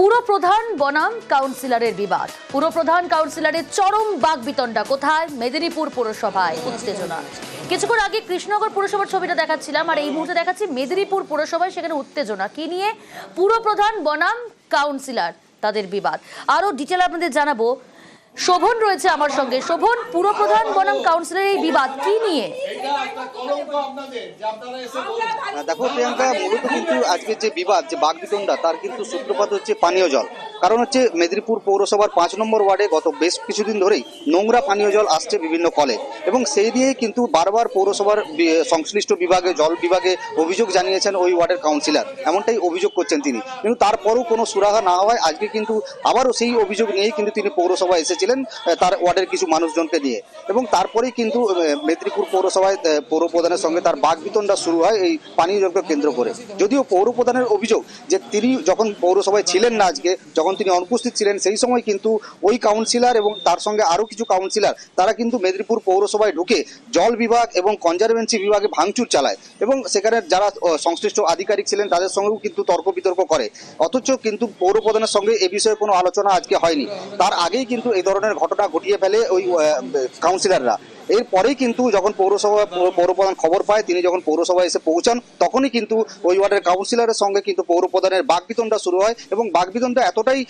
পুরপ্রধান বনাম কাউন্সিলরের বিবাদ। পুরপ্রধান কাউন্সিলরের চরম বাগবিতণ্ডা কোথায়? মেদিনীপুর পুরসভায় উত্তেজনা। কিছুক্ষণ আগে কৃষ্ণনগর পুরসভার ছবিটা দেখাচ্ছিলাম, আর এই মুহূর্তে দেখাচ্ছি মেদিনীপুর পুরসভায় সেখানে উত্তেজনা। কি নিয়ে? পুরপ্রধান বনাম কাউন্সিলর, তাদের বিবাদ। আরও ডিটেল আপনাদের জানাব শোভন রয়েছে আমার সঙ্গে। শোভন পুরপ্রধান বনাম কাউন্সিলরের এই বিবাদ কি নিয়ে? দেখো প্রিয়াঙ্কা মূলত কিন্তু আজকে যে বিবাদ যে বাগবিতণ্ডা তার কিন্তু সূত্রপাত হচ্ছে পানীয় জল। কারণ হচ্ছে মেদিনীপুর পৌরসভার পাঁচ নম্বর ওয়ার্ডে গত বেশ কিছুদিন ধরেই নোংরা পানীয় জল আসছে বিভিন্ন কলে। এবং সেই দিয়েই কিন্তু বারবার পৌরসভার সংশ্লিষ্ট বিভাগে জল বিভাগে অভিযোগ জানিয়েছেন ওই ওয়ার্ডের কাউন্সিলর এমনটাই অভিযোগ করছেন তিনি। কিন্তু তারপরও কোনো সুরাহা না হওয়ায় আজকে কিন্তু আবারও সেই অভিযোগ নিয়েই কিন্তু তিনি পৌরসভায় এসেছিলেন আহ, তার ওয়ার্ডের কিছু মানুষজনকে নিয়ে। এবং তারপরেই কিন্তু মেদিনীপুর পৌরসভায় পৌর প্রধানের সঙ্গে তার বাগবিতণ্ডা শুরু হয় এই পানীয় জলকে কেন্দ্র করে। যদিও পৌর প্রধানের অভিযোগ যে তিনি যখন পৌরসভায় ছিলেন না আজকে যখন তিনি অনুপস্থিত ছিলেন সেই সময় কিন্তু ওই কাউন্সিলর এবং তার সঙ্গে আরও কিছু কাউন্সিলর তারা কিন্তু মেদিনীপুর পৌরসভায় ঢুকে জল বিভাগ এবং কনজারভেন্সি বিভাগে ভাঙচুর চালায়। এবং সেখানে যারা সংশ্লিষ্ট আধিকারিক ছিলেন তাদের সঙ্গেও কিন্তু তর্ক বিতর্ক করে। অথচ কিন্তু পৌর প্রধানের সঙ্গে এ বিষয়ে কোনো আলোচনা আজকে হয়নি। তার আগেই কিন্তু এই ধরনের ঘটনা ঘটিয়ে ফেলে ওই কাউন্সিলররা এরপরেই কিন্তু যখন পৌরসভা পৌরপ্রধান খবর পায় তিনি যখন পৌরসভায় এসে পৌঁছান তখনই কিন্তু ওই ওয়ার্ডের কাউন্সিলরের সঙ্গে কিন্তু পৌরপ্রধানের বাগবিতণ্ডা শুরু হয় এবং বাগবিতণ্ডা এতটাই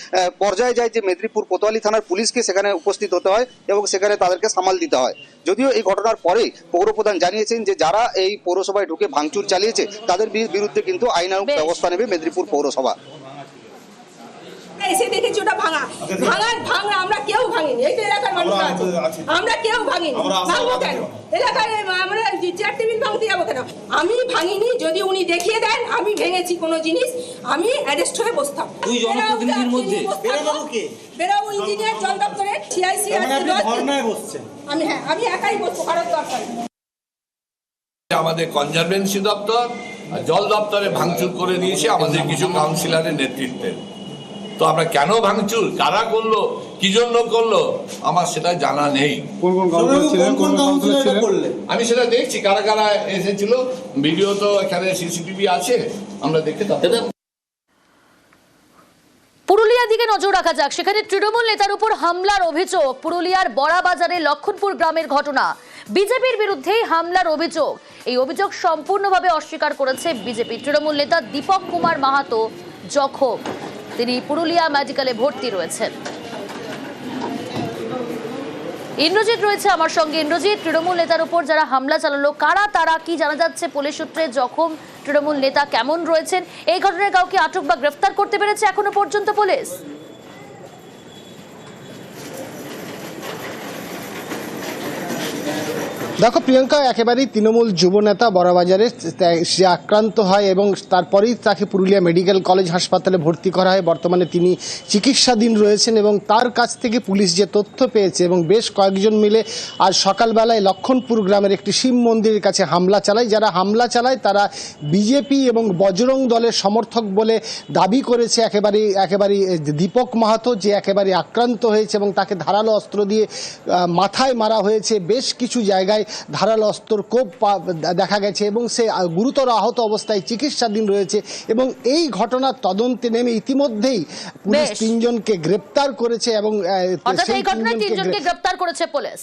পর্যায়ে যায় যে মেদিনীপুর কোতোয়ালি থানার পুলিশকে সেখানে উপস্থিত হতে হয় এবং সেখানে তাদেরকে সামাল দিতে হয়। যদিও এই ঘটনার পরে পৌরপ্রধান জানিয়েছেন যে যারা এই পৌরসভায় ঢুকে ভাঙচুর চালিয়েছে তাদের বিরুদ্ধে কিন্তু আইনানুগ ব্যবস্থা নেবে মেদিনীপুর পৌরসভা। এসে দেখেছি ওটা ভাঙা। ভাঙার ভাঙা আমরা কেউ ভাঙিনি। এই তো এলাকার মানুষ আছে। আমরা কেউ ভাঙিনি। ভাঙবো কেন? এলাকায় আমরা চেয়ার টেবিল ভাঙতে যাব কেন? আমি ভাঙিনি যদি উনি দেখিয়ে দেন আমি ভেঙেছি কোনো জিনিস। আমি অ্যারেস্ট হয়ে বসতাম। দুই জনপ্রতিনিধির মধ্যে? বেরোবো ইঞ্জিনিয়ার জল দপ্তরে সিআইসি মানে আপনি ধর্নায় বসছেন। আমি হ্যাঁ আমি একাই বসবো কারোর দরকার আমাদের কনজারভেন্সি দপ্তর জল দপ্তরে ভাঙচুর করে দিয়েছে আমাদের কিছু কাউন্সিলরের নেতৃত্বে। তো আমরা কেন ভাঙচুর? কারা করল? কি জন্য করল? আমার সেটা জানা নেই। আমি সেটা দেখছি। কারা কারা এসেছিল? ভিডিও তো এখানে সিসিটিভি আছে। আমরা দেখে পুরুলিয়ার দিকে নজর রাখা যাক। সেখানে তৃণমূল নেতার উপর হামলার অভিযোগ। পুরুলিয়ার বড়াবাজারে লক্ষণপুর গ্রামের ঘটনা। বিজেপির বিরুদ্ধেই হামলার অভিযোগ। এই অভিযোগ সম্পূর্ণভাবে অস্বীকার করেছে বিজেপি তৃণমূল নেতা দীপক কুমার মাহাতো জখম। তিনি পুরুলিয়া মেডিকেলে ভর্তি রয়েছেন। ইন্দ্রজিৎ রয়েছে আমার সঙ্গে। ইন্দ্রজিৎ, তৃণমূল নেতার উপর যারা হামলা চালালো, কারা তারা, কি জানা যাচ্ছে পুলিশ সূত্রে? জখম তৃণমূল নেতা কেমন রয়েছেন? এই ঘটনায় কাউকে আটক বা গ্রেফতার করতে পেরেছে এখনও পর্যন্ত পুলিশ? দেখো, প্রিয়াঙ্কা একেবারেই তৃণমূল যুব নেতা বড়বাজারে সে আক্রান্ত হয় এবং তারপরেই তাকে পুরুলিয়া মেডিকেল কলেজ হাসপাতালে ভর্তি করা হয়। বর্তমানে তিনি চিকিৎসাধীন রয়েছেন এবং তার কাছ থেকে পুলিশ যে তথ্য পেয়েছে এবং বেশ কয়েকজন মিলে আজ সকালবেলায় লক্ষণপুর গ্রামের একটি শিব মন্দিরের কাছে হামলা চালায়। যারা হামলা চালায়, তারা বিজেপি এবং বজরং দলের সমর্থক বলে দাবি করেছে। একেবারেই একেবারে দীপক মাহাতো, যে একেবারে আক্রান্ত হয়েছে এবং তাকে ধারালো অস্ত্র দিয়ে মাথায় মারা হয়েছে। বেশ কিছু জায়গায় ধারালো অস্ত্র কোপ দেখা গেছে এবং সে গুরুতর আহত অবস্থায় চিকিৎসাধীন রয়েছে এবং এই ঘটনার তদন্তে নেমে ইতিমধ্যেই পুলিশ তিনজনকে গ্রেপ্তার করেছে এবং সেই তিনজনকে গ্রেপ্তার করেছে পুলিশ।